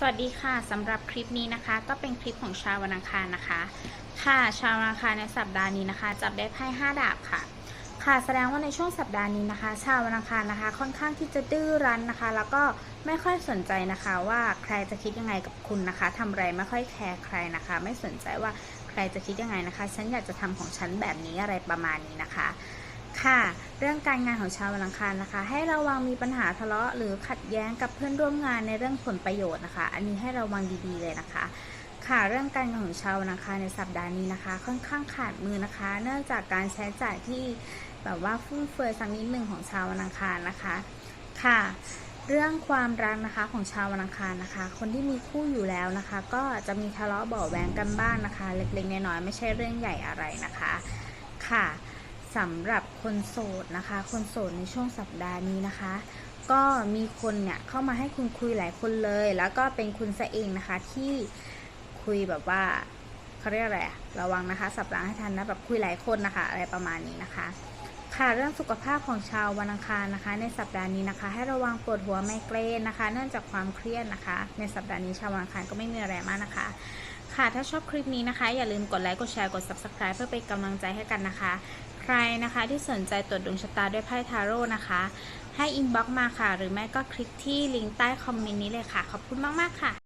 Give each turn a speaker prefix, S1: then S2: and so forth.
S1: สวัสดีค่ะสำหรับคลิปนี้นะคะ ก็เป็นคลิปของชาววันอังคารนะคะ ค่ะชาววันอังคารในสัปดาห์นี้นะคะ จับได้ไพ่5ดาบค่ะ ค่ะแสดงว่าในช่วงสัปดาห์นี้นะคะ ชาววันอังคารนะคะ ค่อนข้างที่จะดื้อรั้นนะคะ แล้วก็ไม่ค่อยสนใจนะคะว่าใครจะคิดยังไงกับคุณนะคะทำอะไรไม่ค่อยแคร์ใครนะคะ ไม่สนใจว่าใครจะคิดยังไงนะคะ ฉันอยากจะทำของฉันแบบนี้อะไรประมาณนี้นะคะ ค่ะ เรื่องการงานของชาววันอังคารนะคะ ให้ระวังมีปัญหาทะเลาะหรือขัดแย้งกับเพื่อนร่วมงานในเรื่องผลประโยชน์นะคะ อันนี้ให้ระวังดีๆเลยนะคะ ค่ะเรื่องการเงินของชาววันอังคารในสัปดาห์นี้นะคะ ค่อนข้างขาดมือนะคะ เนื่องจากการใช้จ่ายที่แบบว่าฟุ่มเฟือยสักนิดหนึ่งของชาววันอังคารนะคะ ค่ะ เรื่องความรักนะคะของชาววันอังคารนะคะ คนที่มีคู่อยู่แล้วนะคะ ก็จะมีทะเลาะเบาะแวงกันบ้างนะคะ เล็กๆน้อยๆไม่ใช่เรื่องใหญ่อะไรนะคะ ค่ะ สำหรับคนโสดนะคะ คนโสดในช่วงสัปดาห์นี้นะคะ ก็มีคนเนี่ยเข้ามาให้คุณคุยหลายคนเลย แล้วก็เป็นคุณซะเองนะคะที่คุยแบบว่าเขาเรียกอะไรระวังนะคะ สับหลังให้ทันนะแบบคุยหลายคนนะคะ อะไรประมาณนี้นะคะ ค่ะเรื่องสุขภาพของชาววันอังคารนะคะ ในสัปดาห์นี้นะคะ ให้ระวังปวดหัวไมเกรนนะคะ เนื่องจากความเครียดนะคะ ในสัปดาห์นี้ชาววันอังคารก็ไม่มีอะไรมากนะคะค่ะถ้าชอบคลิปนี้นะคะ อย่าลืมกดไลค์กดแชร์กด subscribe เพื่อเป็นกำลังใจให้กันนะคะ รนะคะที่สนใจตรวจดวงชะตาด้วยไพ่ทาโร่นะคะ ให้อินบ็อกมาค่ะ หรือไม่ก็คลิกที่ลิงก์ใต้คอมเมนต์นี้เลยค่ะ ขอบคุณมาก ๆ ค่ะ